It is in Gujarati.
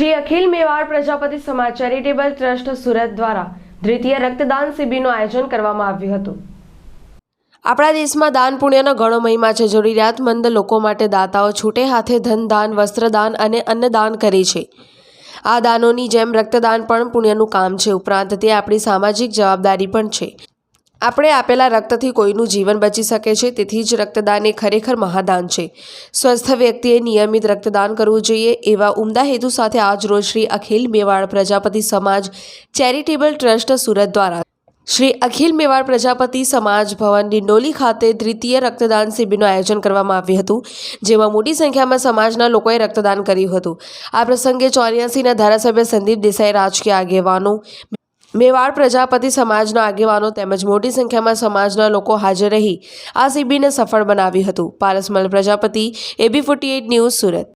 મેવાડ પ્રજાપતિ સમાજ ચેરિટેબલ ટ્રસ્ટ સુરત દ્વારા દ્વિતીય રક્તદાન શિબિરનું આયોજન કરવામાં આવ્યું હતું. આપણા દેશમાં દાન પુણ્યનો ઘણો મહિમા છે. જરૂરિયાતમંદ લોકો માટે દાતાઓ છૂટે હાથે ધનદાન વસ્ત્રદાન અને અન્નદાન કરે છે. આ દાનોની જેમ રક્તદાન પણ પુણ્યનું કામ છે. ઉપરાંત તે આપણી સામાજિક જવાબદારી પણ છે. આપણે આપેલા રક્તથી કોઈનું જીવન બચી શકે છે, તેથી જ રક્તદાન એ ખરેખર મહાદાન છે. સ્વસ્થ વ્યક્તિએ નિયમિત રક્તદાન કરવું જોઈએ, એવા ઉમદા હેતુ સાથે આજ રોજ શ્રી અખિલ મેવાડ પ્રજાપતિ સમાજ ચેરિટેબલ ટ્રસ્ટ સુરત દ્વારા. શ્રી અખિલ મેવાડ પ્રજાપતિ સમાજ ભવન, ડિંડોલી ખાતે દ્વિતીય રક્તદાન શિબિરનું આયોજન કરવામાં આવ્યું હતું, જેમાં મોટી સંખ્યામાં સમાજના લોકોએ રક્તદાન કર્યું હતું. આ પ્રસંગે ચોર્યાસીના ધારાસભ્ય સંદીપ દેસાઈ રાજકીય આગેવાનો મેવાડ પ્રજાપતિ સમાજના આગેવાનો તેમજ મોટી સંખ્યામાં સમાજના લોકો હાજર રહી આ શિબિરને સફળ બનાવ્યું હતું. Parasmal Prajapati, AB forty news Surat.